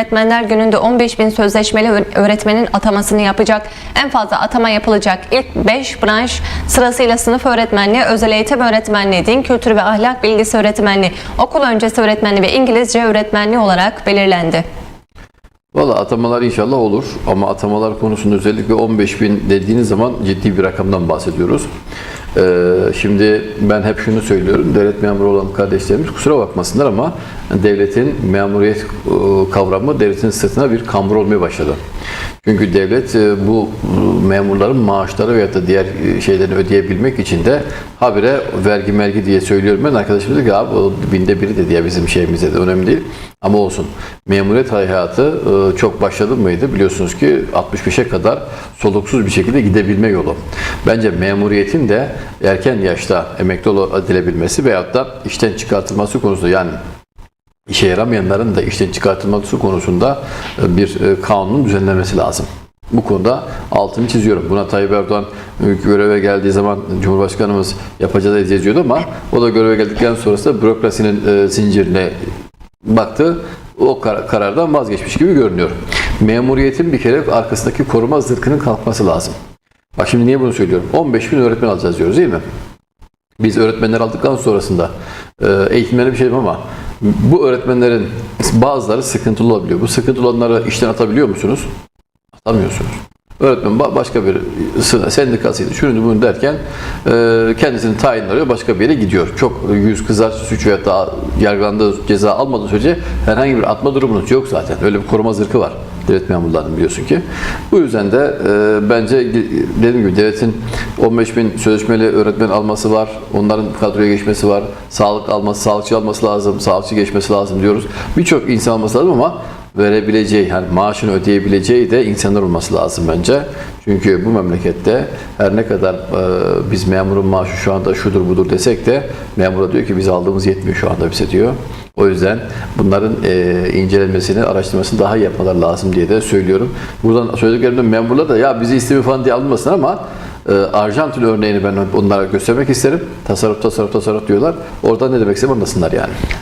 Öğretmenler Günü'nde 15 bin sözleşmeli öğretmenin atamasını yapacak. En fazla atama yapılacak ilk 5 branş sırasıyla sınıf öğretmenliği, özel eğitim öğretmenliği, din kültürü ve ahlak bilgisi öğretmenliği, okul öncesi öğretmenliği ve İngilizce öğretmenliği olarak belirlendi. Valla atamalar inşallah olur ama atamalar konusunda özellikle 15 bin dediğiniz zaman ciddi bir rakamdan bahsediyoruz. Ee, şimdi ben hep şunu söylüyorum, devlet memuru olan kardeşlerimiz kusura bakmasınlar ama devletin memuriyet e, kavramı devletin sırtına bir kambur olmaya başladı. Çünkü devlet e, bu memurların maaşları veya da diğer e, şeylerini ödeyebilmek için de habire vergi mergi diye söylüyorum ben. Arkadaşım dedi ki abi o binde biri de diye bizim şeyimizde de önemli değil. Ama olsun. Memuriyet hayatı e, çok başladı mıydı? Biliyorsunuz ki 65'e kadar soluksuz bir şekilde gidebilme yolu. Bence memuriyetin de erken yaşta emekli edilebilmesi veyahut da işten çıkartılması konusunda yani işe yaramayanların da işten çıkartılması konusunda e, bir e, kanunun düzenlenmesi lazım. Bu konuda altını çiziyorum. Buna Tayyip Erdoğan e, göreve geldiği zaman Cumhurbaşkanımız yapacağız edeceğiz diyordu ama o da göreve geldikten sonrasında bürokrasinin zincirine baktı. O kar- karardan vazgeçmiş gibi görünüyor. Memuriyetin bir kere arkasındaki koruma zırhının kalkması lazım. Bak şimdi niye bunu söylüyorum? 15 bin öğretmen alacağız diyoruz değil mi? Biz öğretmenler aldıktan sonrasında e, eğitimlerine bir şey ama bu öğretmenlerin bazıları sıkıntılı olabiliyor. Bu sıkıntılı olanları işten atabiliyor musunuz? Atamıyorsunuz. Öğretmen ba- başka bir sı- sendikasıydı, şunu bunu derken e, kendisini tayin arıyor, başka bir yere gidiyor. Çok yüz kızar, suç veya da yargılandığı ceza almadığı sürece herhangi bir atma durumunuz yok zaten. Öyle bir koruma zırhı var devlet memurlarının biliyorsun ki. Bu yüzden de e, bence dediğim gibi devletin 15 bin sözleşmeli öğretmen alması var. Onların kadroya geçmesi var. Sağlık alması, sağlıkçı alması lazım. Sağlıkçı geçmesi lazım diyoruz. Birçok insan alması lazım ama verebileceği, yani maaşını ödeyebileceği de insanlar olması lazım bence. Çünkü bu memlekette her ne kadar e, biz memurun maaşı şu anda şudur budur desek de memura diyor ki biz aldığımız yetmiyor şu anda bize diyor. O yüzden bunların e, incelenmesini, araştırmasını daha iyi yapmaları lazım diye de söylüyorum. Buradan söylediklerimde memurlar da ya bizi istemiyor falan diye alınmasın ama e, Arjantin örneğini ben onlara göstermek isterim. Tasarruf, tasarruf, tasarruf diyorlar. Orada ne demek istediğimi anlasınlar yani.